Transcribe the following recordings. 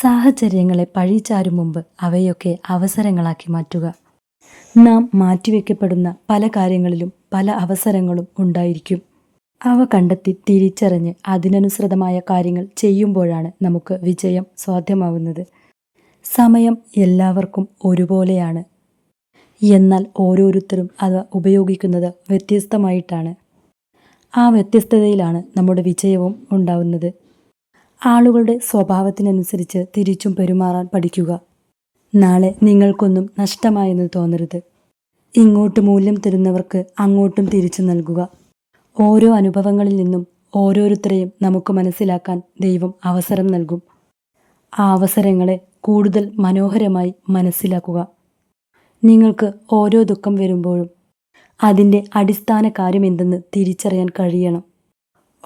സാഹചര്യങ്ങളെ പഴിചാരും മുമ്പ് അവയൊക്കെ അവസരങ്ങളാക്കി മാറ്റുക. നാം മാറ്റിവെക്കപ്പെടുന്ന പല കാര്യങ്ങളിലും പല അവസരങ്ങളും ഉണ്ടായിരിക്കും. അവ കണ്ടെത്തി തിരിച്ചറിഞ്ഞ് അതിനനുസൃതമായ കാര്യങ്ങൾ ചെയ്യുമ്പോഴാണ് നമുക്ക് വിജയം സാധ്യമാവുന്നത്. സമയം എല്ലാവർക്കും ഒരുപോലെയാണ്. എന്നാൽ ഓരോരുത്തരും അത് ഉപയോഗിക്കുന്നത് വ്യത്യസ്തമായിട്ടാണ്. ആ വ്യത്യസ്തതയിലാണ് നമ്മുടെ വിജയവും ഉണ്ടാവുന്നത്. ആളുകളുടെ സ്വഭാവത്തിനനുസരിച്ച് തിരിച്ചും പെരുമാറാൻ പഠിക്കുക. നാളെ നിങ്ങൾക്കൊന്നും നഷ്ടമായെന്ന് തോന്നരുത്. ഇങ്ങോട്ട് മൂല്യം തരുന്നവർക്ക് അങ്ങോട്ടും തിരിച്ചു നൽകുക. ഓരോ അനുഭവങ്ങളിൽ നിന്നും ഓരോരുത്തരെയും നമുക്ക് മനസ്സിലാക്കാൻ ദൈവം അവസരം നൽകും. ആ അവസരങ്ങളെ കൂടുതൽ മനോഹരമായി മനസ്സിലാക്കുക. നിങ്ങൾക്ക് ഓരോ ദുഃഖം വരുമ്പോഴും അതിന്റെ അടിസ്ഥാന കാര്യമെന്തെന്ന് തിരിച്ചറിയാൻ കഴിയണം.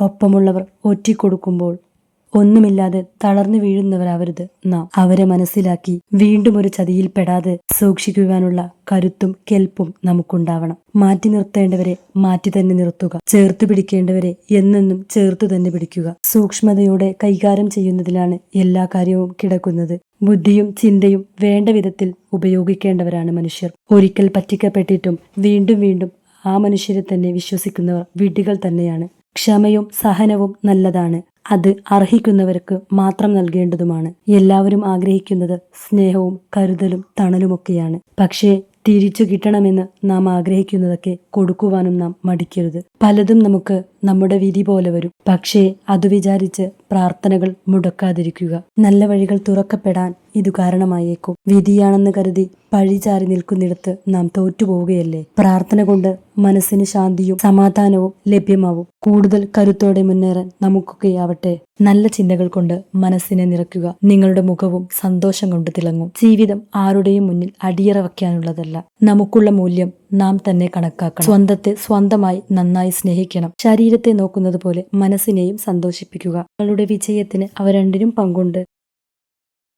ഒപ്പമുള്ളവർ ഒറ്റിക്കൊടുക്കുമ്പോൾ ഒന്നുമില്ലാതെ തളർന്നു വീഴുന്നവരാവരുത് നാം. അവരെ മനസ്സിലാക്കി വീണ്ടും ഒരു ചതിയിൽപ്പെടാതെ സൂക്ഷിക്കുവാനുള്ള കരുത്തും കെൽപ്പും നമുക്കുണ്ടാവണം. മാറ്റി നിർത്തേണ്ടവരെ മാറ്റി തന്നെ നിർത്തുക. ചേർത്തു പിടിക്കേണ്ടവരെ എന്നെന്നും ചേർത്തു തന്നെ പിടിക്കുക. സൂക്ഷ്മതയോടെ കൈകാര്യം ചെയ്യുന്നതിലാണ് എല്ലാ കാര്യവും കിടക്കുന്നത്. ബുദ്ധിയും ചിന്തയും വേണ്ട വിധത്തിൽ ഉപയോഗിക്കേണ്ടവരാണ് മനുഷ്യർ. ഒരിക്കൽ പറ്റിക്കപ്പെട്ടിട്ടും വീണ്ടും വീണ്ടും ആ മനുഷ്യരെ തന്നെ വിശ്വസിക്കുന്നവർ വിഡ്ഢികൾ തന്നെയാണ്. ക്ഷമയും സഹനവും നല്ലതാണ്. അത് അർഹിക്കുന്നവർക്ക് മാത്രം നൽകേണ്ടതുമാണ്. എല്ലാവരും ആഗ്രഹിക്കുന്നത് സ്നേഹവും കരുതലും തണലുമൊക്കെയാണ്. പക്ഷേ തിരിച്ചു കിട്ടണമെന്ന് നാം ആഗ്രഹിക്കുന്നതൊക്കെ കൊടുക്കുവാനും നാം മടിക്കരുത്. പലതും നമുക്ക് നമ്മുടെ വിധി പോലെ വരും. പക്ഷേ അത് വിചാരിച്ച് പ്രാർത്ഥനകൾ മുടക്കാതിരിക്കുക. നല്ല വഴികൾ തുറക്കപ്പെടാൻ ഇത് കാരണമായേക്കും. വിധിയാണെന്ന് കരുതി പഴിചാരി നിൽക്കുന്നിടത്ത് നാം തോറ്റുപോവുകയല്ലേ? പ്രാർത്ഥന കൊണ്ട് മനസ്സിന് ശാന്തിയും സമാധാനവും ലഭ്യമാവും. കൂടുതൽ കരുത്തോടെ മുന്നേറാൻ നമുക്കൊക്കെയാവട്ടെ. നല്ല ചിന്തകൾ കൊണ്ട് മനസ്സിനെ നിറയ്ക്കുക. നിങ്ങളുടെ മുഖവും സന്തോഷം കൊണ്ട് തിളങ്ങും. ജീവിതം ആരുടെയും മുന്നിൽ അടിയറ വയ്ക്കാനുള്ളതല്ല. നമുക്കുള്ള മൂല്യം നാം തന്നെ കണക്കാക്കണം. സ്വന്തത്തെ സ്വന്തമായി നന്നായി സ്നേഹിക്കണം. ശരീരത്തെ നോക്കുന്നത് പോലെ മനസ്സിനെയും സന്തോഷിപ്പിക്കുക. നിങ്ങളുടെ വിജയത്തിന് അവ രണ്ടിനും പങ്കുണ്ട്.